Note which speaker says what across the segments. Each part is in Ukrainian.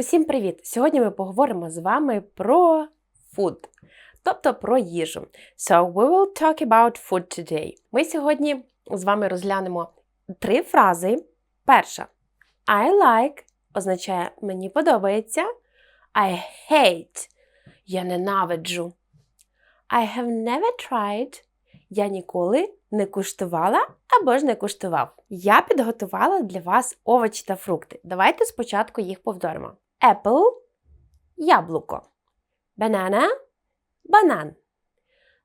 Speaker 1: Усім привіт! Сьогодні ми поговоримо з вами про food, тобто про їжу. So we will talk about food today. Ми сьогодні з вами розглянемо три фрази. Перша I like означає мені подобається. I hate я ненавиджу. I have never tried я ніколи не куштувала або ж не куштував. Я підготувала для вас овочі та фрукти. Давайте спочатку їх повторимо. Apple – яблуко. Banana – банан.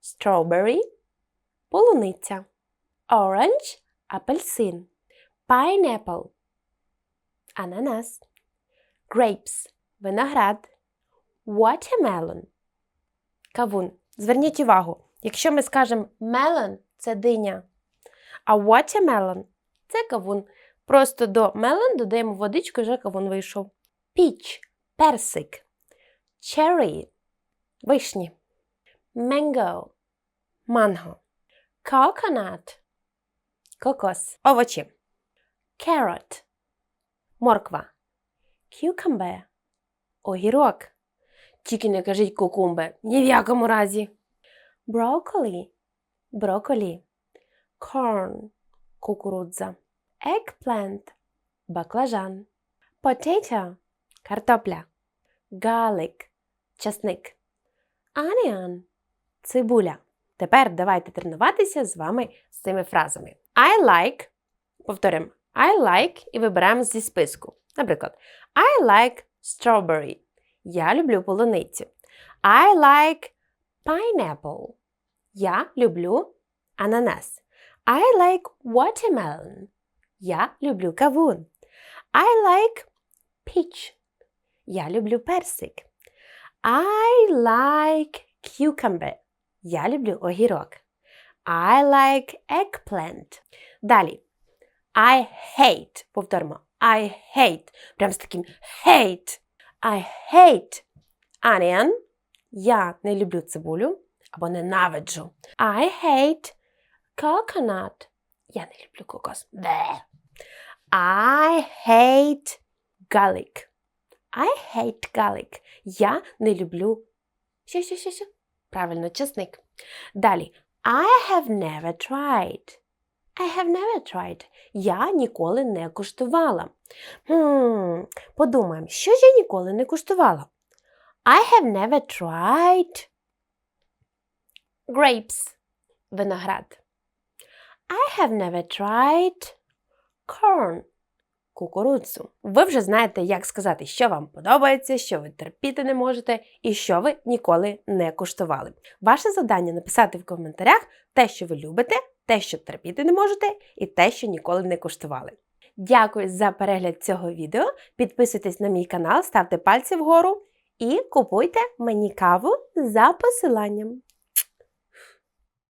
Speaker 1: Strawberry – полуниця. Orange – апельсин. Pineapple – ананас. Grapes – виноград. Watermelon – кавун. Зверніть увагу, якщо ми скажемо melon – це диня, а watermelon – це кавун. Просто до melon додаємо водичку і вже кавун вийшов. Peach – персик. Cherry – вишні. Mango – манго. Coconut – кокос. Овочі. Carrot – морква. Cucumber – огірок. Тільки не кажіть кукумбе, ні в якому разі. Broccoli – брокколі. Corn – кукурудза. Eggplant – баклажан. Potato – картопля. Garlic – часник. Onion – цибуля. Тепер давайте тренуватися з вами з цими фразами. I like. Повторимо. I like і вибираємо зі списку. Наприклад, I like strawberry. Я люблю полуницю. I like pineapple. Я люблю ананас. I like watermelon. Я люблю кавун. I like peach. Я люблю персик. I like cucumber. Я люблю огірок. I like eggplant. Далі. I hate. Повторимо. I hate. Прям з таким hate. I hate onion. Я не люблю цибулю або ненавиджу. I hate coconut. Я не люблю кокос. I hate garlic. I hate garlic. Я не люблю. Що, що, що, що? Правильно, чесник. Далі. I have never tried. I have never tried. Я ніколи не куштувала. Хм, подумаємо, що ж я ніколи не куштувала? I have never tried grapes. Виноград. I have never tried corn. Кукурудзу. Ви вже знаєте, як сказати, що вам подобається, що ви терпіти не можете і що ви ніколи не куштували. Ваше завдання написати в коментарях те, що ви любите, те, що терпіти не можете, і те, що ніколи не куштували. Дякую за перегляд цього відео. Підписуйтесь на мій канал, ставте пальці вгору і купуйте мені каву за посиланням.